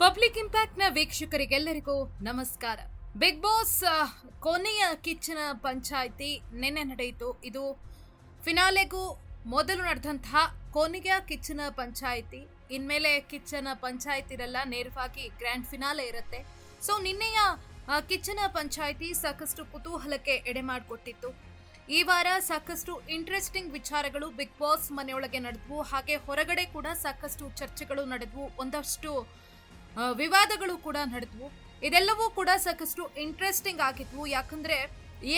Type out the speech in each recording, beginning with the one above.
Public ಇಂಪ್ಯಾಕ್ಟ್ನ ವೀಕ್ಷಕರಿಗೆಲ್ಲರಿಗೂ ನಮಸ್ಕಾರ. Big boss ಕೊನೆಯ ಕಿಚ್ಚನ ಪಂಚಾಯಿತಿ ನಿನ್ನೆ ನಡೆಯಿತು. ಇದು ಫಿನಾಲೆಗೂ ಮೊದಲು ನಡೆದಂತಹ ಕೊನೆಯ ಕಿಚ್ಚನ ಪಂಚಾಯಿತಿ. ಇನ್ಮೇಲೆ ಕಿಚ್ಚನ ಪಂಚಾಯಿತಿ ಇರಲ್ಲ ನೇರವಾಗಿ ಗ್ರ್ಯಾಂಡ್ ಫಿನಾಲೆ ಇರುತ್ತೆ. ಸೊ ನಿನ್ನೆಯ ಕಿಚ್ಚನ ಪಂಚಾಯಿತಿ ಸಾಕಷ್ಟು ಕುತೂಹಲಕ್ಕೆ ಎಡೆ ಮಾಡಿಕೊಟ್ಟಿತ್ತು. ಈ ವಾರ ಸಾಕಷ್ಟು ಇಂಟ್ರೆಸ್ಟಿಂಗ್ ವಿಚಾರಗಳು ಬಿಗ್ ಬಾಸ್ ಮನೆಯೊಳಗೆ ನಡೆದವು. ಹಾಗೆ ಹೊರಗಡೆ ಕೂಡ ಸಾಕಷ್ಟು ಚರ್ಚೆಗಳು ನಡೆದವು. ಒಂದಷ್ಟು ವಿವಾದಗಳು ಕೂಡ ನಡೆದ್ವು. ಇದೆಲ್ಲವೂ ಕೂಡ ಸಾಕಷ್ಟು ಇಂಟ್ರೆಸ್ಟಿಂಗ್ ಆಗಿದ್ವು. ಯಾಕಂದ್ರೆ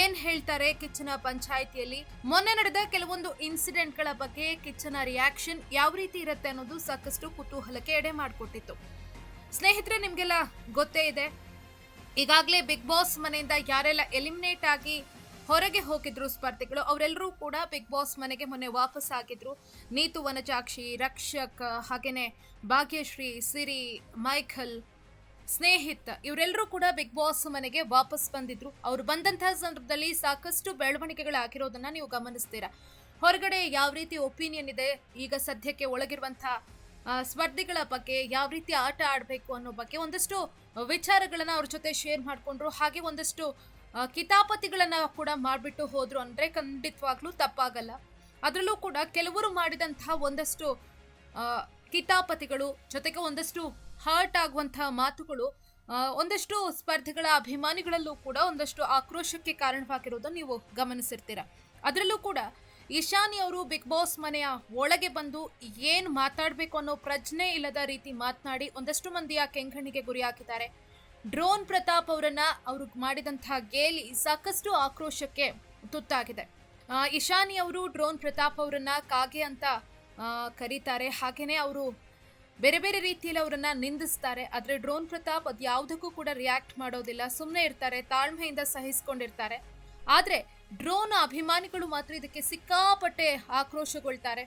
ಏನ್ ಹೇಳ್ತಾರೆ ಕಿಚ್ಚನ ಪಂಚಾಯಿತಿಯಲ್ಲಿ? ಮೊನ್ನೆ ನಡೆದ ಕೆಲವೊಂದು ಇನ್ಸಿಡೆಂಟ್ಗಳ ಬಗ್ಗೆ ಕಿಚ್ಚನ ರಿಯಾಕ್ಷನ್ ಯಾವ ರೀತಿ ಇರುತ್ತೆ ಅನ್ನೋದು ಸಾಕಷ್ಟು ಕುತೂಹಲಕ್ಕೆ ಎಡೆ ಮಾಡಿಕೊಟ್ಟಿತ್ತು. ಸ್ನೇಹಿತರೆ, ನಿಮ್ಗೆಲ್ಲ ಗೊತ್ತೇ ಇದೆ. ಈಗಾಗಲೇ ಬಿಗ್ ಬಾಸ್ ಮನೆಯಿಂದ ಯಾರೆಲ್ಲ ಎಲಿಮಿನೇಟ್ ಆಗಿ ಹೊರಗೆ ಹೋಗಿದ್ರು ಸ್ಪರ್ಧಿಗಳು. ಅವರೆಲ್ಲರೂ ಕೂಡ ಬಿಗ್ ಬಾಸ್ ಮನೆಗೆ ಮೊನ್ನೆ ವಾಪಸ್ ಆಗಿದ್ರು. ನೀತು ವನಜಾಕ್ಷಿ, ರಕ್ಷಕ್, ಹಾಗೇನೆ ಭಾಗ್ಯಶ್ರೀ, ಸಿರಿ, ಮೈಖಲ್, ಸ್ನೇಹಿತ್ ಇವರೆಲ್ಲರೂ ಕೂಡ ಬಿಗ್ ಬಾಸ್ ಮನೆಗೆ ವಾಪಸ್ ಬಂದಿದ್ರು. ಅವ್ರು ಬಂದಂತಹ ಸಂದರ್ಭದಲ್ಲಿ ಸಾಕಷ್ಟು ಬೆಳವಣಿಗೆಗಳಾಗಿರೋದನ್ನ ನೀವು ಗಮನಿಸ್ತೀರಾ? ಹೊರಗಡೆ ಯಾವ ರೀತಿ ಒಪಿನಿಯನ್ ಇದೆ? ಈಗ ಸದ್ಯಕ್ಕೆ ಒಳಗಿರುವಂತಹ ಸ್ಪರ್ಧಿಗಳ ಬಗ್ಗೆ ಯಾವ ರೀತಿ ಆಟ ಆಡಬೇಕು ಅನ್ನೋ ಬಗ್ಗೆ ಒಂದಷ್ಟು ವಿಚಾರಗಳನ್ನ ಅವ್ರ ಜೊತೆ ಶೇರ್ ಮಾಡಿಕೊಂಡ್ರು. ಹಾಗೆ ಒಂದಷ್ಟು ಕಿತಾಪತಿಗಳನ್ನ ಕೂಡ ಮಾಡ್ಬಿಟ್ಟು ಹೋದ್ರು ಅಂದ್ರೆ ಖಂಡಿತವಾಗ್ಲೂ ತಪ್ಪಾಗಲ್ಲ. ಅದರಲ್ಲೂ ಕೂಡ ಕೆಲವರು ಮಾಡಿದಂತಹ ಒಂದಷ್ಟು ಕಿತಾಪತಿಗಳು ಜೊತೆಗೆ ಒಂದಷ್ಟು ಹರ್ಟ್ ಆಗುವಂತಹ ಮಾತುಗಳು ಒಂದಷ್ಟು ಸ್ಪರ್ಧೆಗಳ ಅಭಿಮಾನಿಗಳಲ್ಲೂ ಕೂಡ ಒಂದಷ್ಟು ಆಕ್ರೋಶಕ್ಕೆ ಕಾರಣವಾಗಿರೋದು ನೀವು ಗಮನಿಸಿರ್ತೀರ. ಅದರಲ್ಲೂ ಕೂಡ ಈಶಾನಿ ಅವರು ಬಿಗ್ ಬಾಸ್ ಮನೆಯ ಒಳಗೆ ಬಂದು ಏನು ಮಾತಾಡಬೇಕು ಅನ್ನೋ ಪ್ರಜ್ಞೆ ಇಲ್ಲದ ರೀತಿ ಮಾತನಾಡಿ ಒಂದಷ್ಟು ಮಂದಿಯ ಕೆಂಗಣ್ಣಿಗೆ ಗುರಿಯಾಗಿದ್ದಾರೆ ಡ್ರೋನ್ ಪ್ರತಾಪ್ ಅವರನ್ನ ಅವರು ಮಾಡಿದಂತಹ ಗೇಲಿ ಸಾಕಷ್ಟು ಆಕ್ರೋಶಕ್ಕೆ ತುತ್ತಾಗಿದೆ. ಇಶಾನಿ ಅವರು ಡ್ರೋನ್ ಪ್ರತಾಪ್ ಅವರನ್ನ ಕಾಗೆ ಅಂತ ಕರೀತಾರೆ. ಹಾಗೇನೆ ಅವರು ಬೇರೆ ಬೇರೆ ರೀತಿಯಲ್ಲಿ ಅವರನ್ನ ನಿಂದಿಸ್ತಾರೆ. ಆದರೆ ಡ್ರೋನ್ ಪ್ರತಾಪ್ ಅದು ಯಾವುದಕ್ಕೂ ಕೂಡ ರಿಯಾಕ್ಟ್ ಮಾಡೋದಿಲ್ಲ. ಸುಮ್ಮನೆ ಇರ್ತಾರೆ, ತಾಳ್ಮೆಯಿಂದ ಸಹಿಸ್ಕೊಂಡಿರ್ತಾರೆ. ಆದರೆ ಡ್ರೋನ್ ಅಭಿಮಾನಿಗಳು ಮಾತ್ರ ಇದಕ್ಕೆ ಸಿಕ್ಕಾಪಟ್ಟೆ ಆಕ್ರೋಶಗೊಳ್ತಾರೆ.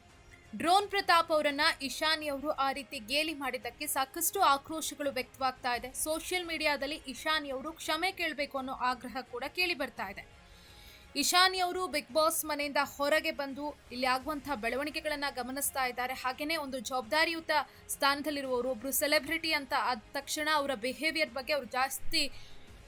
ಡ್ರೋನ್ ಪ್ರತಾಪ್ ಅವರನ್ನ ಇಶಾನಿ ಅವರು ಆ ರೀತಿ ಗೇಲಿ ಮಾಡಿದ್ದಕ್ಕೆ ಸಾಕಷ್ಟು ಆಕ್ರೋಶಗಳು ವ್ಯಕ್ತವಾಗ್ತಾ ಇದೆ. ಸೋಷಿಯಲ್ ಮೀಡಿಯಾದಲ್ಲಿ ಇಶಾನಿ ಅವರು ಕ್ಷಮೆ ಕೇಳಬೇಕು ಅನ್ನೋ ಆಗ್ರಹ ಕೂಡ ಕೇಳಿ ಬರ್ತಾ ಇದೆ. ಇಶಾನಿ ಅವರು ಬಿಗ್ ಬಾಸ್ ಮನೆಯಿಂದ ಹೊರಗೆ ಬಂದು ಇಲ್ಲಿ ಆಗುವಂತಹ ಬೆಳವಣಿಗೆಗಳನ್ನ ಗಮನಿಸ್ತಾ ಇದ್ದಾರೆ. ಹಾಗೆಯೇ ಒಂದು ಜವಾಬ್ದಾರಿಯುತ ಸ್ಥಾನದಲ್ಲಿರುವವರು ಒಬ್ರು ಸೆಲೆಬ್ರಿಟಿ ಅಂತ ಆದ ತಕ್ಷಣ ಅವರ ಬಿಹೇವಿಯರ್ ಬಗ್ಗೆ ಅವರು ಜಾಸ್ತಿ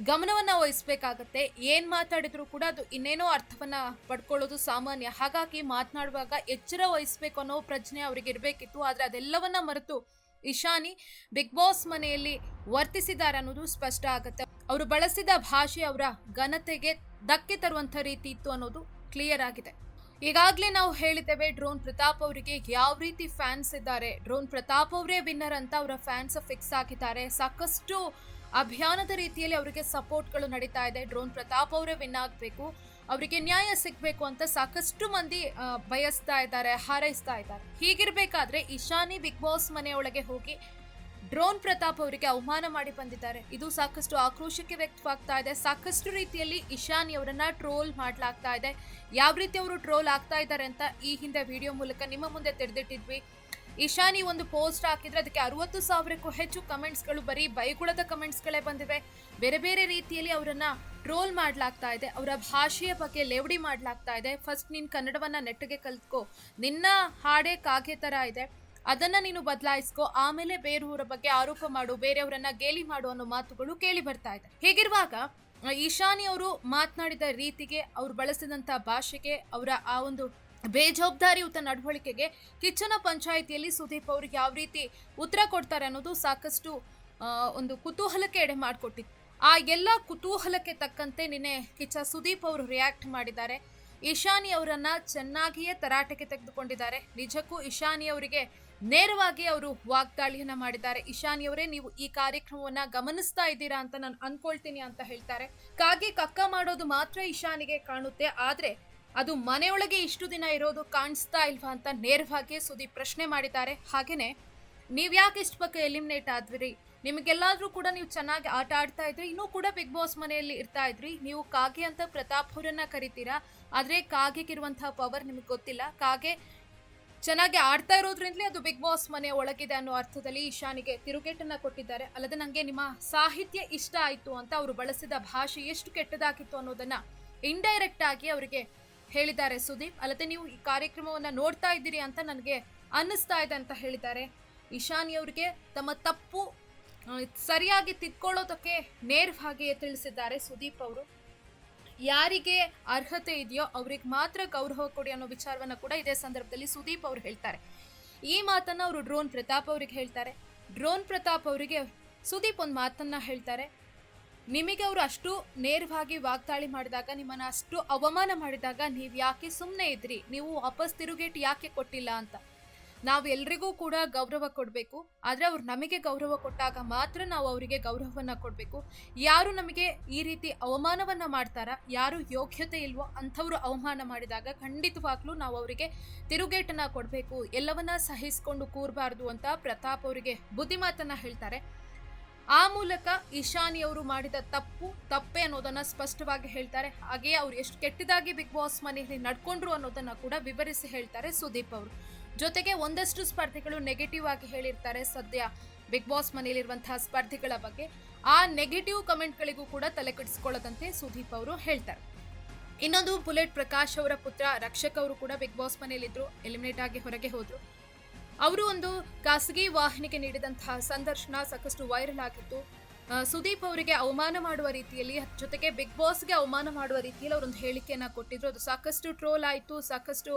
ಗಮನವನ್ನ ವಹಿಸ್ಬೇಕಾಗತ್ತೆ. ಏನ್ ಮಾತಾಡಿದ್ರು ಕೂಡ ಅದು ಇನ್ನೇನೋ ಅರ್ಥವನ್ನ ಪಡ್ಕೊಳ್ಳೋದು ಸಾಮಾನ್ಯ. ಹಾಗಾಗಿ ಮಾತನಾಡುವಾಗ ಎಚ್ಚರ ವಹಿಸ್ಬೇಕು ಅನ್ನೋ ಪ್ರಜ್ಞೆ ಅವರಿಗೆ ಇರಬೇಕಿತ್ತು ಆದ್ರೆ ಅದೆಲ್ಲವನ್ನ ಮರೆತು ಇಶಾನಿ ಬಿಗ್ ಬಾಸ್ ಮನೆಯಲ್ಲಿ ವರ್ತಿಸಿದ್ದಾರೆ ಅನ್ನೋದು ಸ್ಪಷ್ಟ ಆಗುತ್ತೆ. ಅವರು ಬಳಸಿದ ಭಾಷೆ ಅವರ ಘನತೆಗೆ ಧಕ್ಕೆ ತರುವಂತ ರೀತಿ ಇತ್ತು ಅನ್ನೋದು ಕ್ಲಿಯರ್ ಆಗಿದೆ. ಈಗಾಗಲೇ ನಾವು ಹೇಳಿದ್ದೇವೆ, ಡ್ರೋನ್ ಪ್ರತಾಪ್ ಅವರಿಗೆ ಯಾವ ರೀತಿ ಫ್ಯಾನ್ಸ್ ಇದ್ದಾರೆ. ಡ್ರೋನ್ ಪ್ರತಾಪ್ ಅವರೇ ವಿನ್ನರ್ ಅಂತ ಅವರ ಫ್ಯಾನ್ಸ್ ಫಿಕ್ಸ್ ಆಗಿದ್ದಾರೆ. ಸಾಕಷ್ಟು ಅಭಿಯಾನದ ರೀತಿಯಲ್ಲಿ ಅವರಿಗೆ ಸಪೋರ್ಟ್ಗಳು ನಡೀತಾ ಇದೆ. ಡ್ರೋನ್ ಪ್ರತಾಪ್ ಅವರೇ ವಿನ್ ಆಗಬೇಕು. ಅವರಿಗೆ ನ್ಯಾಯ ಸಿಗಬೇಕು ಅಂತ ಸಾಕಷ್ಟು ಮಂದಿ ಬಯಸ್ತಾ ಇದ್ದಾರೆ, ಹಾರೈಸ್ತಾ ಇದ್ದಾರೆ. ಹೀಗಿರಬೇಕಾದ್ರೆ ಇಶಾನಿ ಬಿಗ್ ಬಾಸ್ ಮನೆಯೊಳಗೆ ಹೋಗಿ ಡ್ರೋನ್ ಪ್ರತಾಪ್ ಅವರಿಗೆ ಅವಮಾನ ಮಾಡಿ ಬಂದಿದ್ದಾರೆ. ಇದು ಸಾಕಷ್ಟು ಆಕ್ರೋಶಕ್ಕೆ ವ್ಯಕ್ತವಾಗ್ತಾ ಇದೆ. ಸಾಕಷ್ಟು ರೀತಿಯಲ್ಲಿ ಇಶಾನಿ ಅವರನ್ನ ಟ್ರೋಲ್ ಮಾಡಲಾಗ್ತಾ ಇದೆ. ಯಾವ ರೀತಿ ಅವರು ಟ್ರೋಲ್ ಆಗ್ತಾ ಇದ್ದಾರೆ ಅಂತ ಈ ಹಿಂದೆ ವಿಡಿಯೋ ಮೂಲಕ ನಿಮ್ಮ ಮುಂದೆ ತೆರೆದಿಟ್ಟಿದ್ವಿ. ಇಶಾನಿ ಒಂದು ಪೋಸ್ಟ್ ಹಾಕಿದ್ರೆ ಅದಕ್ಕೆ ಅರವತ್ತು ಸಾವಿರಕ್ಕೂ ಹೆಚ್ಚು ಕಮೆಂಟ್ಸ್ಗಳು ಬರೀ ಬೈಗುಳದ ಕಮೆಂಟ್ಸ್ಗಳೇ ಬಂದಿವೆ. ಬೇರೆ ಬೇರೆ ರೀತಿಯಲ್ಲಿ ಅವರನ್ನ ಟ್ರೋಲ್ ಮಾಡಲಾಗ್ತಾ ಇದೆ. ಅವರ ಭಾಷೆಯ ಬಗ್ಗೆ ಲೇವಡಿ ಮಾಡ್ಲಾಗ್ತಾ ಇದೆ. ಫಸ್ಟ್ ನೀನ್ ಕನ್ನಡವನ್ನ ನೆಟ್ಟಗೆ ಕಲ್ತ್ಕೋ. ನಿನ್ನ ಹಾಡೇ ಕಾಗೆ ತರ ಇದೆ. ಅದನ್ನ ನೀನು ಬದಲಾಯಿಸ್ಕೋ. ಆಮೇಲೆ ಬೇರೆಯವರ ಬಗ್ಗೆ ಆರೋಪ ಮಾಡು. ಬೇರೆಯವರನ್ನ ಗೇಲಿ ಮಾಡು ಅನ್ನೋ ಮಾತುಗಳು ಕೇಳಿ ಬರ್ತಾ ಇದೆ. ಹೀಗಿರುವಾಗ, ಈಶಾನಿ ಅವರು ಮಾತನಾಡಿದ ರೀತಿಗೆ ಅವ್ರು ಬಳಸಿದಂತ ಭಾಷೆಗೆ ಅವರ ಆ ಒಂದು ಬೇಜವಾಬ್ದಾರಿಯುತ ನಡವಳಿಕೆಗೆ ಕಿಚ್ಚನ ಪಂಚಾಯಿತಿಯಲ್ಲಿ ಸುದೀಪ್ ಅವ್ರಿಗೆ ಯಾವ ರೀತಿ ಉತ್ತರ ಕೊಡ್ತಾರೆ ಅನ್ನೋದು ಸಾಕಷ್ಟು ಒಂದು ಕುತೂಹಲಕ್ಕೆ ಎಡೆ ಮಾಡಿಕೊಟ್ಟಿತ್ತು. ಆ ಎಲ್ಲ ಕುತೂಹಲಕ್ಕೆ ತಕ್ಕಂತೆ ನಿನ್ನೆ ಕಿಚ್ಚ ಸುದೀಪ್ ಅವರು ರಿಯಾಕ್ಟ್ ಮಾಡಿದ್ದಾರೆ. ಇಶಾನಿ ಅವರನ್ನ ಚೆನ್ನಾಗಿಯೇ ತರಾಟೆಗೆ ತೆಗೆದುಕೊಂಡಿದ್ದಾರೆ. ನಿಜಕ್ಕೂ ಇಶಾನಿ ಅವರಿಗೆ ನೇರವಾಗಿ ಅವರು ವಾಗ್ದಾಳಿಯನ್ನು ಮಾಡಿದ್ದಾರೆ. ಇಶಾನಿ ಅವರೇ, ನೀವು ಈ ಕಾರ್ಯಕ್ರಮವನ್ನ ಗಮನಿಸ್ತಾ ಇದ್ದೀರಾ ಅಂತ ನಾನು ಅನ್ಕೊಳ್ತೀನಿ ಅಂತ ಹೇಳ್ತಾರೆ. ಕಾಗೆ ಕಕ್ಕ ಮಾಡೋದು ಮಾತ್ರ ಇಶಾನಿಗೆ ಕಾಣುತ್ತೆ. ಆದ್ರೆ ಅದು ಮನೆಯೊಳಗೆ ಇಷ್ಟು ದಿನ ಇರೋದು ಕಾಣಿಸ್ತಾ ಇಲ್ವಾ ಅಂತ ನೇರವಾಗಿ ಸುದೀಪ್ ಪ್ರಶ್ನೆ ಮಾಡಿದ್ದಾರೆ. ಹಾಗೆಯೇ ನೀವು ಯಾಕೆ ಇಷ್ಟು ಪಕ್ಕ ಎಲಿಮಿನೇಟ್ ಆದ್ರಿ ನಿಮಗೆಲ್ಲಾದರೂ ಕೂಡ ನೀವು ಚೆನ್ನಾಗಿ ಆಟ ಆಡ್ತಾ ಇದ್ರಿ, ಇನ್ನೂ ಕೂಡ ಬಿಗ್ ಬಾಸ್ ಮನೆಯಲ್ಲಿ ಇರ್ತಾ ಇದ್ರಿ. ನೀವು ಕಾಗೆ ಅಂತ ಪ್ರತಾಪ್ ಅವರನ್ನ ಕರಿತೀರಾ? ಆದರೆ ಕಾಗೆಗಿರುವಂತಹ ಪವರ್ ನಿಮಗೆ ಗೊತ್ತಿಲ್ಲ. ಕಾಗೆ ಚೆನ್ನಾಗಿ ಆಡ್ತಾ ಇರೋದ್ರಿಂದಲೇ ಅದು ಬಿಗ್ ಬಾಸ್ ಮನೆ ಒಳಗಿದೆ ಅನ್ನೋ ಅರ್ಥದಲ್ಲಿ ಈಶಾನಿಗೆ ತಿರುಗೇಟನ್ನು ಕೊಟ್ಟಿದ್ದಾರೆ. ಅಲ್ಲದೆ ನನಗೆ ನಿಮ್ಮ ಸಾಹಿತ್ಯ ಇಷ್ಟ ಆಯಿತು ಅಂತ ಅವರು ಬಳಸಿದ ಭಾಷೆ ಎಷ್ಟು ಕೆಟ್ಟದಾಗಿತ್ತು ಅನ್ನೋದನ್ನು ಇಂಡೈರೆಕ್ಟ್ ಆಗಿ ಅವರಿಗೆ ಹೇಳಿದ್ದಾರೆ ಸುದೀಪ್. ಅಲ್ಲದೆ ನೀವು ಈ ಕಾರ್ಯಕ್ರಮವನ್ನು ನೋಡ್ತಾ ಇದ್ದೀರಿ ಅಂತ ನನಗೆ ಅನ್ನಿಸ್ತಾ ಇದೆ ಅಂತ ಹೇಳಿದ್ದಾರೆ. ಇಶಾನಿ ಅವರಿಗೆ ತಮ್ಮ ತಪ್ಪು ಸರಿಯಾಗಿ ತಿದ್ಕೊಳ್ಳೋದಕ್ಕೆ ನೇರವಾಗಿ ತಿಳಿಸಿದ್ದಾರೆ ಸುದೀಪ್ ಅವರು. ಯಾರಿಗೆ ಅರ್ಹತೆ ಇದೆಯೋ ಅವ್ರಿಗೆ ಮಾತ್ರ ಗೌರವ ಕೊಡಿ ಅನ್ನೋ ವಿಚಾರವನ್ನ ಕೂಡ ಇದೇ ಸಂದರ್ಭದಲ್ಲಿ ಸುದೀಪ್ ಅವರು ಹೇಳ್ತಾರೆ. ಈ ಮಾತನ್ನ ಅವರು ಡ್ರೋನ್ ಪ್ರತಾಪ್ ಅವರಿಗೆ ಹೇಳ್ತಾರೆ. ಡ್ರೋನ್ ಪ್ರತಾಪ್ ಅವರಿಗೆ ಸುದೀಪ್ ಒಂದು ಮಾತನ್ನ ಹೇಳ್ತಾರೆ. ನಿಮಗೆ ಅವರು ಅಷ್ಟು ನೇರವಾಗಿ ವಾಗ್ದಾಳಿ ಮಾಡಿದಾಗ, ನಿಮ್ಮನ್ನ ಅಷ್ಟು ಅವಮಾನ ಮಾಡಿದಾಗ ನೀವು ಯಾಕೆ ಸುಮ್ಮನೆ ಇದ್ರಿ? ನೀವು ವಾಪಸ್ ತಿರುಗೇಟು ಯಾಕೆ ಕೊಟ್ಟಿಲ್ಲ ಅಂತ. ನಾವು ಎಲ್ರಿಗೂ ಕೂಡ ಗೌರವ ಕೊಡಬೇಕು. ಆದರೆ ಅವ್ರು ನಮಗೆ ಗೌರವ ಕೊಟ್ಟಾಗ ಮಾತ್ರ ನಾವು ಅವರಿಗೆ ಗೌರವವನ್ನು ಕೊಡಬೇಕು. ಯಾರು ನಮಗೆ ಈ ರೀತಿ ಅವಮಾನವನ್ನ ಮಾಡ್ತಾರ, ಯಾರು ಯೋಗ್ಯತೆ ಇಲ್ವೋ ಅಂಥವ್ರು ಅವಮಾನ ಮಾಡಿದಾಗ ಖಂಡಿತವಾಗ್ಲೂ ನಾವು ಅವರಿಗೆ ತಿರುಗೇಟನ್ನು ಕೊಡಬೇಕು. ಎಲ್ಲವನ್ನ ಸಹಿಸ್ಕೊಂಡು ಕೂರಬಾರ್ದು ಅಂತ ಪ್ರತಾಪ್ ಅವರಿಗೆ ಬುದ್ಧಿಮಾತನ್ನು ಹೇಳ್ತಾರೆ. ಆ ಮೂಲಕ ಅವರು ಮಾಡಿದ ತಪ್ಪು, ತಪ್ಪೆ ಅನ್ನೋದನ್ನ ಸ್ಪಷ್ಟವಾಗಿ ಹೇಳ್ತಾರೆ. ಹಾಗೆಯೇ ಅವ್ರು ಎಷ್ಟು ಕೆಟ್ಟದಾಗಿ ಬಿಗ್ ಬಾಸ್ ಮನೆಯಲ್ಲಿ ನಡ್ಕೊಂಡ್ರು ಅನ್ನೋದನ್ನ ಕೂಡ ವಿವರಿಸಿ ಹೇಳ್ತಾರೆ ಸುದೀಪ್ ಅವರು. ಜೊತೆಗೆ ಒಂದಷ್ಟು ಸ್ಪರ್ಧಿಗಳು ನೆಗೆಟಿವ್ ಆಗಿ ಹೇಳಿರ್ತಾರೆ ಸದ್ಯ ಬಿಗ್ ಬಾಸ್ ಮನೆಯಲ್ಲಿರುವಂತಹ ಸ್ಪರ್ಧಿಗಳ ಬಗ್ಗೆ. ಆ ನೆಗೆಟಿವ್ ಕಮೆಂಟ್ಗಳಿಗೂ ಕೂಡ ತಲೆ ಕೆಡಿಸ್ಕೊಳ್ಳದಂತೆ ಸುದೀಪ್ ಅವರು ಹೇಳ್ತಾರೆ. ಇನ್ನೊಂದು ಬುಲೆಟ್ ಪ್ರಕಾಶ್ ಅವರ ಪುತ್ರ ರಕ್ಷಕ್ ಅವರು ಕೂಡ ಬಿಗ್ ಬಾಸ್ ಮನೆಯಲ್ಲಿದ್ದರು ಎಲಿಮಿನೇಟ್ ಆಗಿ ಹೊರಗೆ ಹೋದ್ರು. ಅವರು ಒಂದು ಖಾಸಗಿ ವಾಹಿನಿಗೆ ನೀಡಿದಂತಹ ಸಂದರ್ಶನ ಸಾಕಷ್ಟು ವೈರಲ್ ಆಗಿತ್ತು. ಸುದೀಪ್ ಅವರಿಗೆ ಅವಮಾನ ಮಾಡುವ ರೀತಿಯಲ್ಲಿ, ಜೊತೆಗೆ ಬಿಗ್ ಬಾಸ್ಗೆ ಅವಮಾನ ಮಾಡುವ ರೀತಿಯಲ್ಲಿ ಅವರೊಂದು ಹೇಳಿಕೆಯನ್ನ ಕೊಟ್ಟಿದ್ರು. ಅದು ಸಾಕಷ್ಟು ಟ್ರೋಲ್ ಆಯಿತು, ಸಾಕಷ್ಟು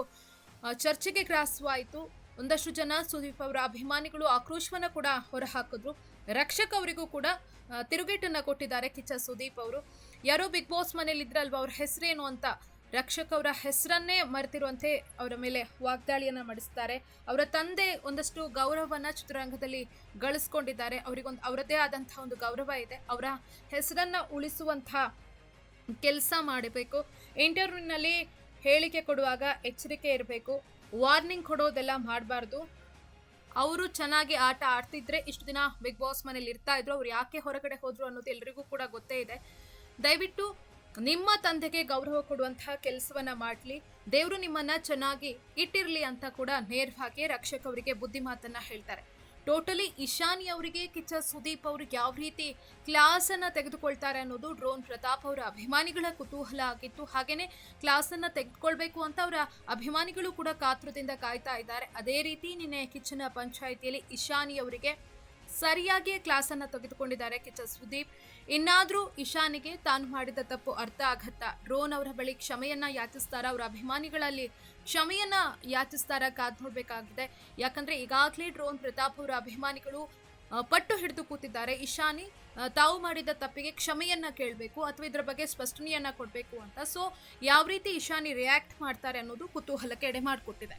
ಚರ್ಚೆಗೆ ಗ್ರಾಸವಾಯಿತು ಒಂದಷ್ಟು ಜನ ಸುದೀಪ್ ಅವರ ಅಭಿಮಾನಿಗಳು ಆಕ್ರೋಶವನ್ನ ಕೂಡ ಹೊರಹಾಕಿದ್ರು. ರಕ್ಷಕ್ ಅವರಿಗೂ ಕೂಡ ತಿರುಗೇಟನ್ನು ಕೊಟ್ಟಿದ್ದಾರೆ ಕಿಚ್ಚ ಸುದೀಪ್ ಅವರು. ಯಾರೋ ಬಿಗ್ ಬಾಸ್ ಮನೇಲಿದ್ರಲ್ವ ಅವ್ರ ಹೆಸರೇನು ಅಂತ ರಕ್ಷಕ್ ಅವರ ಹೆಸರನ್ನೇ ಮರೆತಿರುವಂತೆ ಅವರ ಮೇಲೆ ವಾಗ್ದಾಳಿಯನ್ನು ಮಾಡಿಸ್ತಾರೆ. ಅವರ ತಂದೆ ಒಂದಷ್ಟು ಗೌರವವನ್ನು ಚಿತ್ರರಂಗದಲ್ಲಿ ಗಳಿಸ್ಕೊಂಡಿದ್ದಾರೆ. ಅವರಿಗೊಂದು, ಅವರದೇ ಆದಂಥ ಒಂದು ಗೌರವ ಇದೆ. ಅವರ ಹೆಸರನ್ನ ಉಳಿಸುವಂತಹ ಕೆಲಸ ಮಾಡಬೇಕು. ಇಂಟರ್ವ್ಯೂನಲ್ಲಿ ಹೇಳಿಕೆ ಕೊಡುವಾಗ ಎಚ್ಚರಿಕೆ ಇರಬೇಕು. ವಾರ್ನಿಂಗ್ ಕೊಡೋದೆಲ್ಲ ಮಾಡಬಾರ್ದು. ಅವರು ಚೆನ್ನಾಗಿ ಆಟ ಆಡ್ತಿದ್ರೆ ಇಷ್ಟು ದಿನ ಬಿಗ್ ಬಾಸ್ ಮನೇಲಿ ಇರ್ತಾ ಇದ್ರು. ಅವ್ರು ಯಾಕೆ ಹೊರಗಡೆ ಹೋದ್ರು ಅನ್ನೋದು ಎಲ್ರಿಗೂ ಕೂಡ ಗೊತ್ತೇ ಇದೆ. ದಯವಿಟ್ಟು ನಿಮ್ಮ ತಂದೆಗೆ ಗೌರವ ಕೊಡುವಂತಹ ಕೆಲಸವನ್ನ ಮಾಡಲಿ, ದೇವರು ನಿಮ್ಮನ್ನ ಚೆನ್ನಾಗಿ ಇಟ್ಟಿರಲಿ ಅಂತ ಕೂಡ ನೇರವಾಗಿ ರಕ್ಷಕ್ ಅವರಿಗೆ ಬುದ್ಧಿ ಮಾತನ್ನ ಹೇಳ್ತಾರೆ. ಟೋಟಲಿ ಇಶಾನಿ ಅವರಿಗೆ ಕಿಚ್ಚ ಸುದೀಪ್ ಅವರು ಯಾವ ರೀತಿ ಕ್ಲಾಸ್ ಅನ್ನ ತೆಗೆದುಕೊಳ್ತಾರೆ ಅನ್ನೋದು ಡ್ರೋನ್ ಪ್ರತಾಪ್ ಅವರ ಅಭಿಮಾನಿಗಳ ಕುತೂಹಲ ಆಗಿತ್ತು. ಹಾಗೇನೆ ಕ್ಲಾಸ್ ಅನ್ನ ತೆಗೆದುಕೊಳ್ಬೇಕು ಅಂತ ಅವರ ಅಭಿಮಾನಿಗಳು ಕೂಡ ಕಾತುರದಿಂದ ಕಾಯ್ತಾ ಇದ್ದಾರೆ. ಅದೇ ರೀತಿ ನಿನ್ನೆ ಕಿಚ್ಚನ ಪಂಚಾಯಿತಿಯಲ್ಲಿ ಇಶಾನಿ ಅವರಿಗೆ ಸರಿಯಾಗಿ ಕ್ಲಾಸ್ ಅನ್ನ ತೆಗೆದುಕೊಂಡಿದ್ದಾರೆ ಕಿಚ್ಚ ಸುದೀಪ್. ಇನ್ನಾದರೂ ಇಶಾನಿಗೆ ತಾನು ಮಾಡಿದ ತಪ್ಪು ಅರ್ಥ ಆಗತ್ತ ಡ್ರೋನ್ ಅವರ ಬಳಿ ಕ್ಷಮೆಯನ್ನ ಯಾಚಿಸ್ತಾರ? ಅವರ ಅಭಿಮಾನಿಗಳಲ್ಲಿ ಕ್ಷಮೆಯನ್ನ ಯಾಚಿಸ್ತಾರ? ಕಾದ್ ನೋಡ್ಬೇಕಾಗಿದೆ. ಯಾಕಂದ್ರೆ ಈಗಾಗಲೇ ಡ್ರೋನ್ ಪ್ರತಾಪ್ ಅವರ ಅಭಿಮಾನಿಗಳು ಪಟ್ಟು ಹಿಡಿದು ಕೂತಿದ್ದಾರೆ. ಇಶಾನಿ ತಾವು ಮಾಡಿದ ತಪ್ಪಿಗೆ ಕ್ಷಮೆಯನ್ನ ಕೇಳಬೇಕು ಅಥವಾ ಇದರ ಬಗ್ಗೆ ಸ್ಪಷ್ಟನೆಯನ್ನ ಕೊಡಬೇಕು ಅಂತ. ಸೊ ಯಾವ ರೀತಿ ಇಶಾನಿ ರಿಯಾಕ್ಟ್ ಮಾಡ್ತಾರೆ ಅನ್ನೋದು ಕುತೂಹಲಕ್ಕೆ ಎಡೆ ಮಾಡಿಕೊಟ್ಟಿದೆ